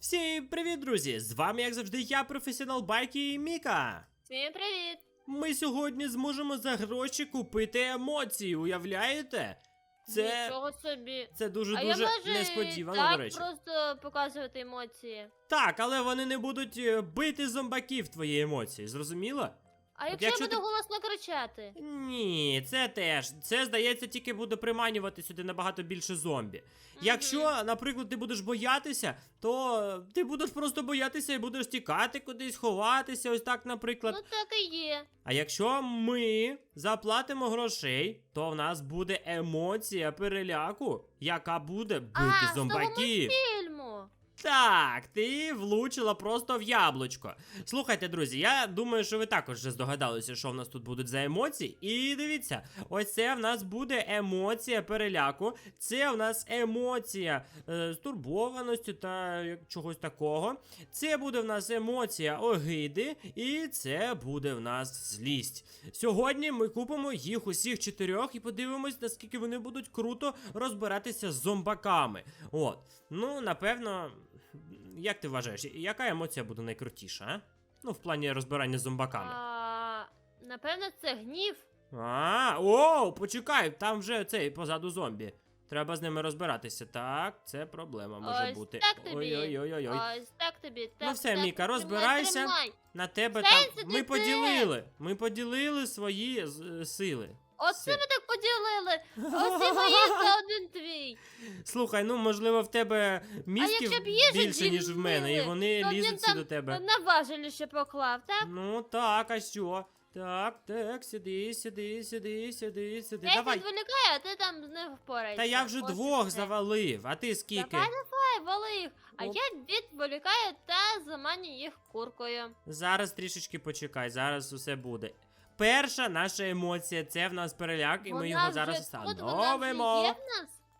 Всім привіт, друзі! З вами, як завжди, я, професіонал байки і Міка. Всім привіт! Ми сьогодні зможемо за гроші купити емоції, уявляєте? Це, Нічого собі. це дуже а я дуже можу несподівано, так до речі. просто показувати емоції. Так, але вони не будуть е, бити зомбаків твої емоції, зрозуміло? А От якщо, якщо я буду ти- голосно кричати? Ні, це теж. Це, здається, тільки буде приманювати сюди набагато більше зомбі. Якщо, наприклад, ти будеш боятися, то ти будеш просто боятися і будеш тікати кудись, ховатися, ось так, наприклад. Ну так і є. А якщо ми заплатимо грошей, то в нас буде емоція переляку, яка буде бити а, з того зомбаків. мультфільму. Так, ти влучила просто в яблучко. Слухайте, друзі, я думаю, що ви також вже здогадалися, що в нас тут будуть за емоції. І дивіться, ось це в нас буде емоція переляку. Це в нас емоція е, стурбованості та чогось такого. Це буде в нас емоція огиди, і це буде в нас злість. Сьогодні ми купимо їх усіх чотирьох і подивимось, наскільки вони будуть круто розбиратися з зомбаками. От, ну напевно, як ти вважаєш, яка емоція буде найкрутіша? А? Ну, в плані розбирання з зомбаками. А, напевно, це гнів. А, о, почекай, там вже цей позаду зомбі. Треба з ними розбиратися. Так, це проблема може Ось бути. так тобі. Ой-ой-ой-ой. Ось так тобі. Так, Ну все, так, Міка, тримай, розбирайся. тримай. На тебе там. Ми де? поділили. Ми поділили свої з- е, сили. Оце Все. ми так поділили. Ось і мої за один твій. Слухай, ну можливо в тебе мізків якщо б їжу більше, ніж в мене, і ділили, вони то він лізуть всі там до тебе. На важелі поклав, так? Ну так, а що? Так, так, сюди, сюди, сюди, сюди, сюди. Я їх Давай. відволікаю, а ти там з ним впорайся. Та я вже Ось і двох все. завалив, а ти скільки? Давай, давай, вали їх. А Оп. я відволікаю та заманю їх куркою. Зараз трішечки почекай, зараз усе буде. Перша наша емоція це в нас переляк, і ми його зараз встановимо.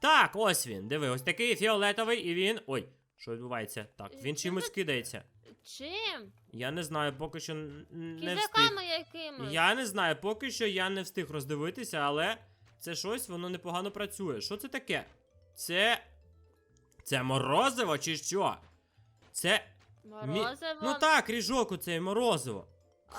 Так, ось він. Диви, ось такий фіолетовий, і він. Ой, що відбувається? Так, він Е, чимось кидається. Чим? Я не знаю, поки що не встиг. Якимось. Я не знаю, поки що я не встиг роздивитися, але це щось, воно непогано працює. Що це таке? Це. Це морозиво чи що? Це. мі- Морозиво. Ну так, ріжок у цей морозиво.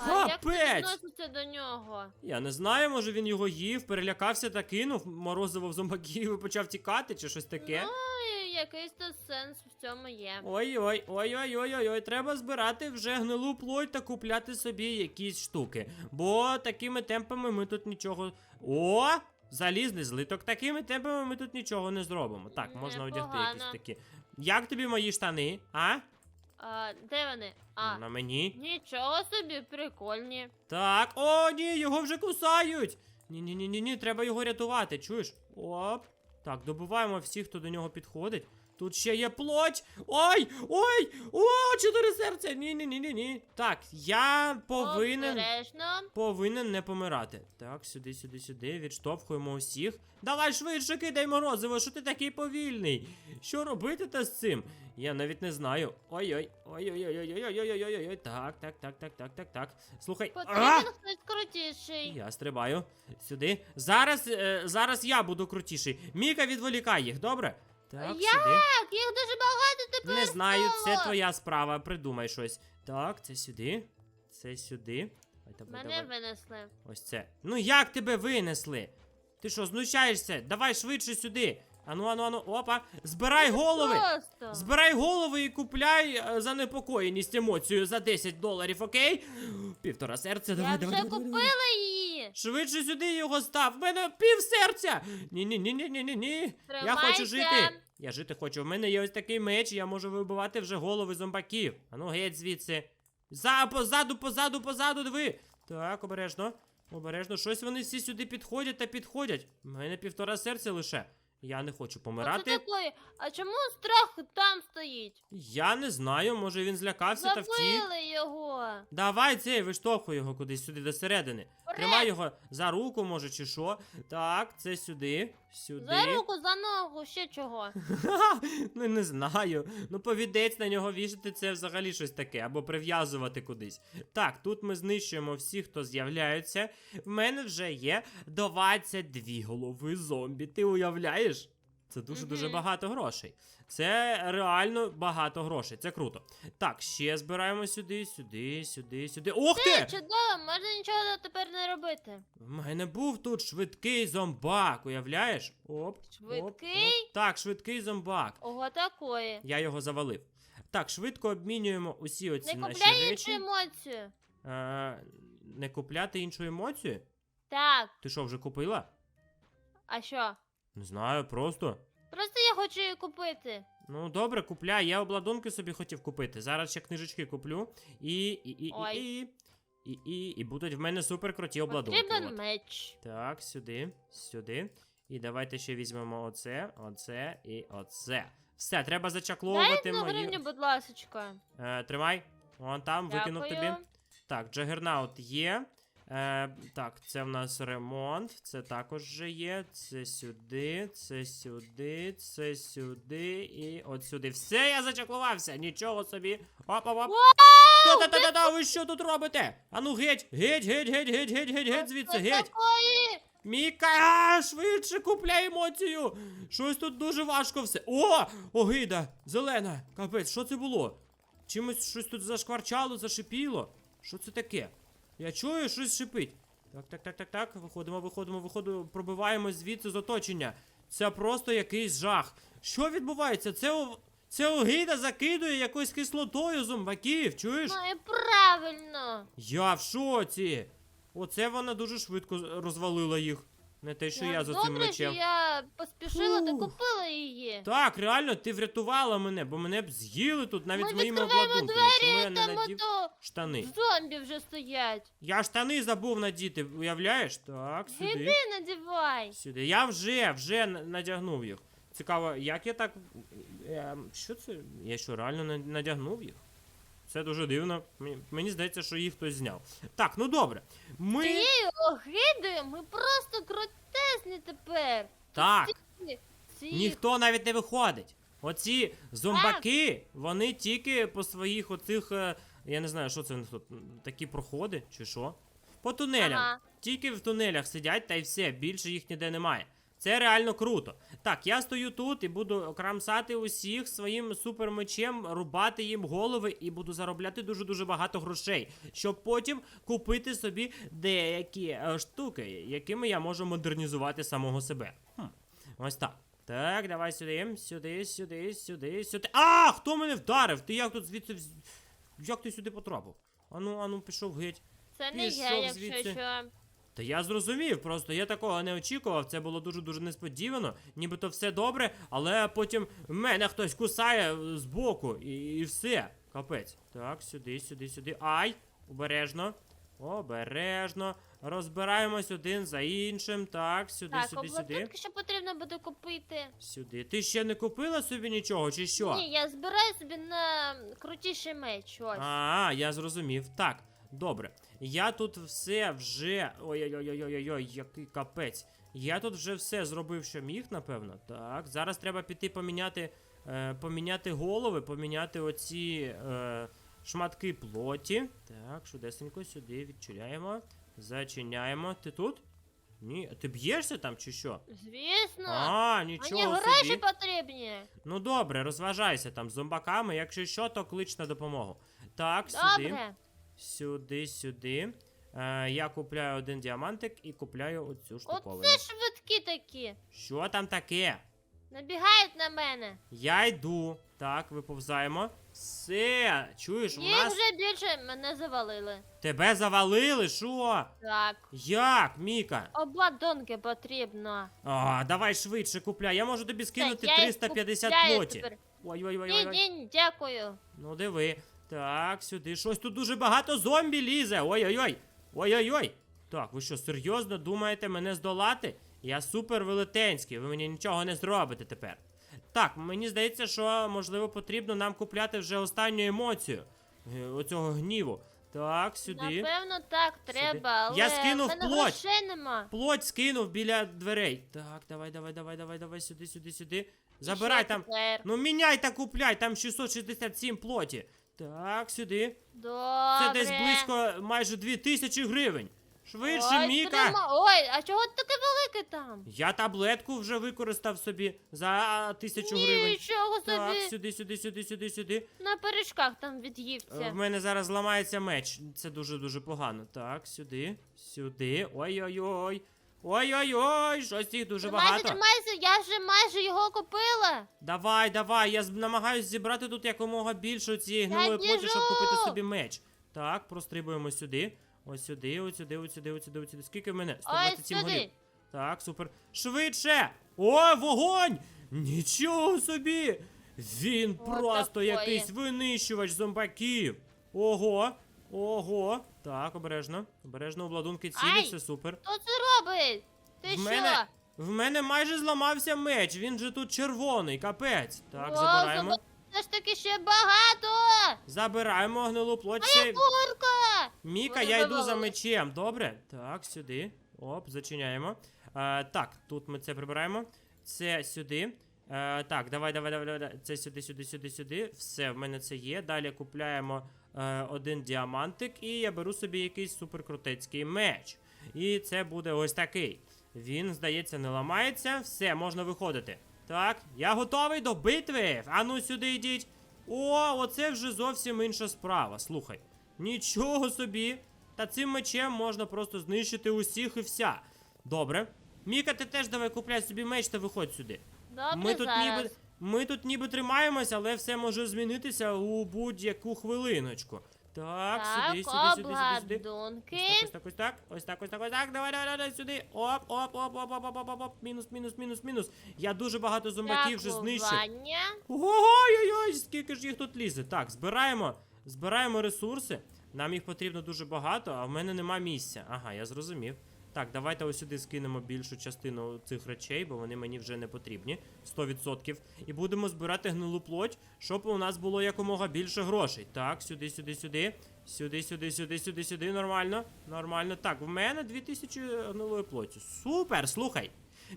А як ти Капець! відноситься до нього? Я не знаю, може він його їв, перелякався та кинув морозиво в зомбаків і почав тікати чи щось таке. Ну, і якийсь то сенс в цьому є. Ой-ой, ой-ой-ой-ой, треба збирати вже гнилу плоть та купляти собі якісь штуки. Бо такими темпами ми тут нічого. О! Залізний злиток. Такими темпами ми тут нічого не зробимо. Так, можна одягти Непогано. якісь такі. Як тобі мої штани? А? А, де вони? А, На мені. нічого собі, прикольні. Так, о, ні, його вже кусають. Ні, ні, ні, ні, ні, треба його рятувати, чуєш? Оп. Так, добиваємо всіх, хто до нього підходить. Тут ще є плоть. Ой! Ой! О, чотири серця! Ні, ні, ні, ні, ні. Так, я повинен. Обережно. Повинен не помирати. Так, сюди, сюди, сюди. Відштовхуємо усіх. Давай швидше кидай морозиво, що ти такий повільний. Що робити та з цим? Я навіть не знаю. Ой-ой, ой-ой-ой-ой-ой-ой-ой-ой-ой. Так, так, так, так, так, так, так. Слухай. Потрібен хтось крутіший. Я стрибаю сюди. Зараз, е, зараз я буду крутіший. Міка відволікай їх, добре? Так, Як? сюди. Їх дуже багато тепер. Не знаю, це стало. твоя справа. Придумай щось. Так, це сюди. Це сюди. Давай, давай, Мене давай. винесли. Ось це. Ну як тебе винесли? Ти що, знущаєшся? Давай швидше сюди. Ану, ану, ану, опа. Збирай голови! Просто. Збирай голови і купляй е, занепокоєність емоцію за 10 доларів, окей? Півтора серця, давай, Я давай, вже давай, давай, давай. купила її. Швидше сюди його став. В мене пів серця. Ні, ні, ні, ні, ні, ні, ні. Я хочу Тримайся. жити. Я жити хочу. В мене є ось такий меч, я можу вибивати вже голови зомбаків. Ану, геть звідси. За, позаду, позаду, позаду, диви. Так, обережно. Обережно, щось вони всі сюди підходять та підходять. У мене півтора серця лише. Я не хочу Що це помирати. А чому страх там стоїть? Я не знаю, може він злякався та втік. Забили його. Давай цей, виштовхуй його кудись сюди до середини. Тримай його за руку, може, чи що. Так, це сюди. Сюди. За руку, за ногу, ще чого. Ну не знаю. Ну повідець на нього вішати це взагалі щось таке, або прив'язувати кудись. Так, тут ми знищуємо всіх, хто з'являється. В мене вже є 22 голови зомбі. Ти уявляєш? Це дуже-дуже багато грошей. Це реально багато грошей. Це круто. Так, ще збираємо сюди, сюди, сюди, сюди. Ох ти! чудово, можна нічого тепер не робити. В мене був тут швидкий зомбак, уявляєш? Оп. оп, Швидкий? оп. Так, швидкий зомбак. Ого, такої. Я його завалив. Так, швидко обмінюємо усі оці Не наші купляй іншу емоцію. Е, не купляти іншу емоцію? Так, Ти що, вже купила? а що? Не знаю, просто. Просто я хочу її купити. Ну, добре, купляй. Я обладунки собі хотів купити. Зараз ще книжечки куплю. І. і, і, Ой. і, і, і, і, і будуть в мене супер круті обладунки. Потрібен От. меч. Так, сюди, сюди. І давайте ще візьмемо оце, оце і оце. Все, треба Дай зачакловувати мої. гривню, будь ласочка. Е, тримай. Вон там, викинув тобі. Так, Джагернаут є. Е, так, це в нас ремонт. Це також вже є. Це сюди, це сюди, це сюди і от сюди. Все, я зачаклувався. Нічого собі. Оп, оп, оп. Та-та-та-та, ви що тут робите? Ану геть, геть, геть, геть, геть, геть, геть, геть, звідси, геть. Міка, а, швидше купляй емоцію. Щось тут дуже важко все. О! Огида! Зелена! Капець, що це було? Чимось щось тут зашкварчало, зашипіло. Що це таке? Я чую, щось шипить. Так, так, так, так, так. Виходимо, виходимо, виходимо, Пробиваємо звідси з оточення. Це просто якийсь жах. Що відбувається? Це о... Це огида закидує якоюсь кислотою зомбаків, чуєш? Ну і правильно. Я в шоці. Оце вона дуже швидко розвалила їх. Не те, що Як я за добре, цим мечем. що я поспішила та Фух. купила її. Так, реально, ти врятувала мене, бо мене б з'їли тут навіть Ми моїми відкриваємо обладунками. Чому я не Там надів ото штани? зомбі вже стоять. Я штани забув надіти, уявляєш? Так, сюди. Іди надівай. Сюди. Я вже, вже надягнув їх. Цікаво, як я так. Е, що це? Я що, реально на- надягнув їх? Це дуже дивно. Мені, здається, що їх хтось зняв. Так, ну добре. Ми. Цією огидою ми просто крутесні тепер. Так. Ці... Ніхто навіть не виходить. Оці зомбаки, вони тільки по своїх оцих. е, Я не знаю, що це в них тут. м, Такі проходи, чи що? По тунелям. Ага. Тільки в тунелях сидять та й все, більше їх ніде немає. Це реально круто. Так, я стою тут і буду крамсати усіх своїм супермечем, рубати їм голови і буду заробляти дуже-дуже багато грошей, щоб потім купити собі деякі е, штуки, якими я можу модернізувати самого себе. Хм. Ось так. Так, давай сюди, сюди, сюди, сюди, сюди. А, хто мене вдарив? Ти як тут звідси. Як ти сюди потрапив? Ану, ану, пішов геть. Це не я, якщо що. Та я зрозумів, просто я такого не очікував. Це було дуже-дуже несподівано. Нібито все добре, але потім мене хтось кусає збоку і, і все. Капець. Так, сюди, сюди, сюди. Ай! Обережно. Обережно. Розбираємось один за іншим. Так, сюди, Так, сюди, сюди. ще потрібно буде купити. Сюди. Ти ще не купила собі нічого, чи що? Ні, я збираю собі на крутіший меч. Ось. А, я зрозумів. Так, добре. Я тут все вже. Ой-ой-ой-ой-ой, який капець. Я тут вже все зробив, що міг, напевно. Так, зараз треба піти поміняти, е, поміняти голови, поміняти оці е, шматки плоті. Так, швидесенько сюди відчиняємо. Зачиняємо. Ти тут? Ні, ти б'єшся там чи що? Звісно. А, Мені нічого гроші собі. потрібні. Ну добре, розважайся там з зомбаками. Якщо що, то клич на допомогу. Так. Добре. Сюди, сюди. Е, я купляю один діамантик і купляю оцю штуковину. Оце швидкі такі. Що там таке? Набігають на мене. Я йду. Так, виповзаємо. Все, чуєш, у Їх нас вже більше мене завалили. тебе завалили, що? Так. Як, Міка? Обладунки потрібно. А, давай швидше купляй. Я можу тобі скинути я їх 350 купляю плоті. тепер. Ой-ой-ой. Ні, ні, дякую. Ну диви. Так, сюди щось тут дуже багато зомбі лізе. Ой-ой-ой. Ой-ой-ой. Так, ви що, серйозно думаєте мене здолати? Я супер велетенський, ви мені нічого не зробите тепер. Так, мені здається, що можливо потрібно нам купляти вже останню емоцію е, оцього гніву. Так, сюди. Напевно, так треба, але Я скинув мене плоть. грошей нема. Плоть скинув біля дверей. Так, давай, давай, давай, давай, давай, сюди, сюди, сюди. Забирай там. тепер? Ну міняй та купляй, там 667 плоті. Так, сюди. Добре. Це десь близько майже 2000 гривень. Швидше, Ой, Міка! прямо- Ой, а чого таке велике там? Я таблетку вже використав собі за тисячу гривень. Нічого Так, собі. сюди, сюди, сюди, сюди, сюди. На пиріжках там Е, від'ївся. В мене зараз зламається меч. Це дуже-дуже погано. Так, сюди, сюди. Ой-ой-ой. Ой-ой-ой, щось їх дуже Тримайся, багато. тримайся, я вже майже його купила. Давай, давай, я з- намагаюсь зібрати тут якомога більше цієї гнилої плоті, щоб біжу! купити собі меч. Так, прострибуємо сюди. Ось сюди, ось сюди, ось сюди, ось сюди, ось сюди. Скільки в мене? Ой, 127 голів. сюди. Так, супер. Швидше! О, вогонь! Нічого собі! Він О, просто такої. якийсь винищувач зомбаків. Ого, ого. Так, обережно. Обережно обладунки цілі, Ай! все супер. Хто це робить? Ти В що? мене- В мене майже зламався меч, він же тут червоний, капець. Так, О, забираємо. зуба- Все ж таки ще багато. Забираємо гнилу плоть. Моя Це... курка. Міка, я йду за мечем, добре? Так, сюди. Оп, зачиняємо. Е, так, тут ми це прибираємо. Це сюди. Е, так, давай, давай, давай, давай. Це сюди, сюди, сюди, сюди. Все, в мене це є. Далі купляємо один діамантик, і я беру собі якийсь суперкрутецький меч. І це буде ось такий. Він, здається, не ламається. Все, можна виходити. Так, я готовий до битви. Ану сюди йдіть. О, оце вже зовсім інша справа. Слухай. Нічого собі. Та цим мечем можна просто знищити усіх і вся. Добре. Міка, ти теж давай купляй собі меч та виходь сюди. Добре, Ми тут зараз. ніби. Ми тут ніби тримаємося, але все може змінитися у будь-яку хвилиночку. Так, сюди, сюди, сюди, сюди, сюди. Ось так, ось так, ось так, ось так, ось так. Давай, давай, давай, сюди. Оп, оп, оп, оп, оп, оп, оп, оп. Мінус, мінус, мінус, мінус. Я дуже багато зомбаків вже знищив. Ой-ой-ой, скільки ж їх тут лізе. Так, збираємо, збираємо ресурси. Нам їх потрібно дуже багато, а в мене нема місця. Ага, я зрозумів. Так, давайте ось сюди скинемо більшу частину цих речей, бо вони мені вже не потрібні. 100%. І будемо збирати гнилу плоть, щоб у нас було якомога більше грошей. Так, сюди, сюди, сюди. Сюди, сюди, сюди, сюди, сюди. Нормально. Нормально. Так, в мене 2000 гнилої плоті. Супер, слухай.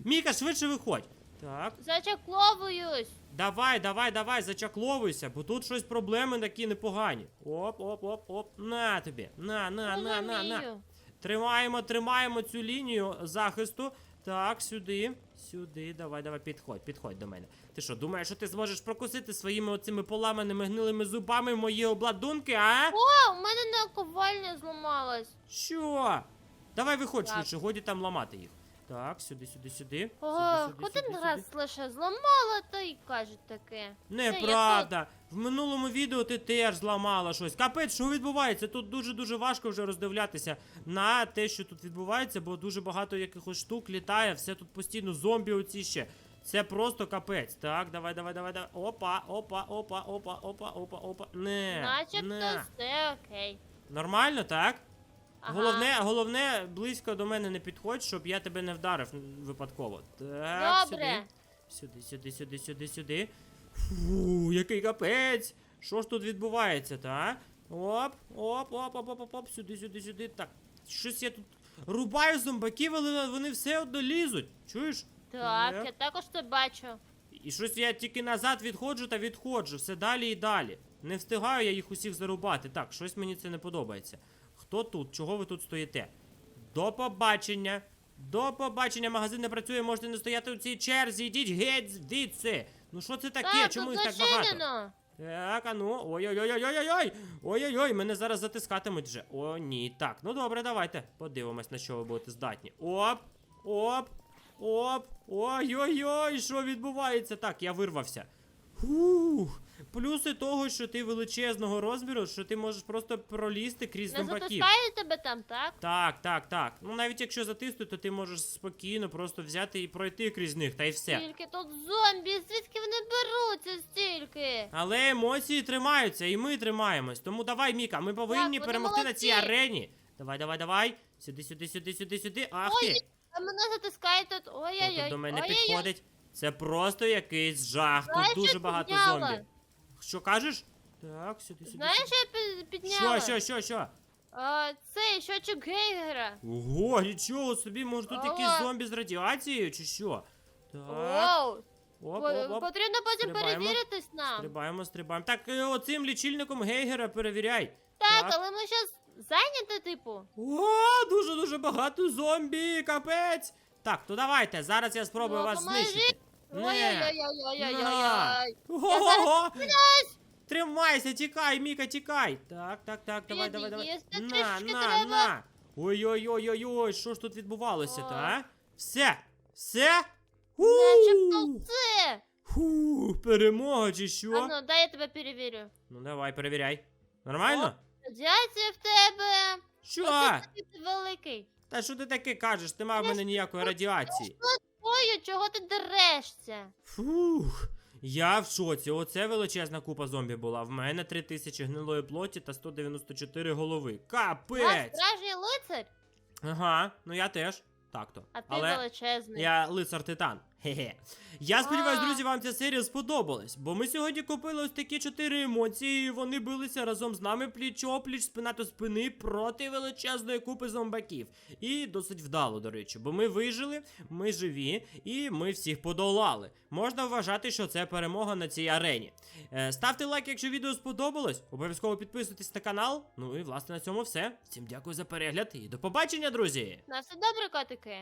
Міка, швидше виходь. Так. Зачакловуюсь. Давай, давай, давай, зачакловуйся, бо тут щось проблеми такі непогані. Оп, оп, оп, оп. На тобі. На, на, на, на, на. Тримаємо, тримаємо цю лінію захисту. Так, сюди. Сюди, давай, давай, підходь, підходь до мене. Ти що, думаєш, що ти зможеш прокусити своїми оцими поламаними гнилими зубами мої обладунки, а? О, у мене наковальня зламалась. Що? Давай виходь Так. швидше, годі там ламати їх. Так, сюди, сюди, сюди. О, сюди, сюди, один сюди, раз сюди. лише зламала, та й кажуть таке. Неправда. В минулому відео ти теж зламала щось. Капець, що відбувається? Тут дуже-дуже важко вже роздивлятися на те, що тут відбувається, бо дуже багато якихось штук літає, все тут постійно зомбі оці ще. Це просто капець. Так, давай, давай, давай, давай. Опа, опа, опа, опа, опа, опа, опа. Не. Начебто не. все окей. Нормально, так? Ага. Головне, головне, близько до мене не підходь, щоб я тебе не вдарив випадково. Так, Добре. Сюди, сюди, сюди, сюди, сюди. Фу, який капець! Що ж тут відбувається, та? Оп, оп, оп, оп, оп, оп, оп, сюди, сюди, сюди. Так, щось я тут рубаю зомбаків, але вони все одно лізуть. Чуєш? Так, я також це бачу. І щось я тільки назад відходжу та відходжу, все далі і далі. Не встигаю я їх усіх зарубати. Так, щось мені це не подобається. Хто тут? Чого ви тут стоїте? До побачення. До побачення. Магазин не працює, можете не стояти у цій черзі. Йдіть геть звідси. Ну що це таке? так, Чому їх так багато? Так, а ну. Ой-ой-ой-ой-ой-ой! Ой-ой-ой, мене зараз затискатимуть вже. О, ні. Так, ну добре, давайте. Подивимось, на що ви будете здатні. Оп! Оп! Оп! Ой-ой-ой! Що відбувається? Так, я вирвався. Фух. Плюси того, що ти величезного розміру, що ти можеш просто пролізти крізь Не зомбаків. затискає тебе там, так? Так, так, так. Ну навіть якщо затиснуть, то ти можеш спокійно просто взяти і пройти крізь них, та й все. Скільки тут зомбі, звідки вони беруться стільки? Але емоції тримаються, і ми тримаємось. Тому давай, Міка, ми повинні вони перемогти на цій молодці. арені. Давай, давай, давай. Сюди, сюди, сюди, сюди, сюди. Ах Ой, ти! А мене затискає тут. Хто Ой-ой-ой. тут до мене ой-ой-ой. підходить? Це просто якийсь жах. Тут дуже багато зомбі. Що кажеш? Так, сюди, сюди. Знаєш, що я пі- підняла? Що, що, що, що? А, цей щочок Гейгера. Ого, нічого собі, може тут якісь Ого. зомбі з радіацією, чи що? Так. Воу. Оп, По- оп, оп. Потрібно потім Стрибаємо. перевіритись нам. Стрибаємо, стрибаємо. Так, е, оцим лічильником Гейгера перевіряй. Так, Так. але ми щас зайнято, типу? О, дуже дуже багато зомбі, капець. Так, то давайте, зараз я спробую Ну, вас поможи. знищити. Не. Ой-ой-ой-ой-ой-ой-ой. Ого! Тримайся, тікай, Міка, тікай. Так, так, так, давай, давай, давай. На, трішки на, треба. на. Ой-ой-ой-ой-ой, що ж тут відбувалося, О. та? Все, все. Начебто Ху, це. Ху, перемога чи що? А ну, дай я тебе перевірю. Ну давай, перевіряй. Нормально? Радіація в тебе. Що? Такий великий. Та що ти таке кажеш? Нема в мене ніякої радіації. Ой, чого ти дерешся? Фух. Я в шоці. Оце величезна купа зомбі була. В мене 3000 гнилої плоті та 194 голови. Я Капець! справжній лицар, Ага, ну я теж. Так то. а ти Але величезний. я лицар титан. Хе-хе. Я сподіваюся, друзі, вам ця серія сподобалась. Бо ми сьогодні купили ось такі чотири емоції, і вони билися разом з нами пліч-опліч, спина до спини проти величезної купи зомбаків. І досить вдало, до речі, бо ми вижили, ми живі, і ми всіх подолали. Можна вважати, що це перемога на цій арені. Е, ставте лайк, якщо відео сподобалось. Обов'язково підписуйтесь на канал. Ну і власне на цьому все. Всім дякую за перегляд і до побачення, друзі! На все добре, котики.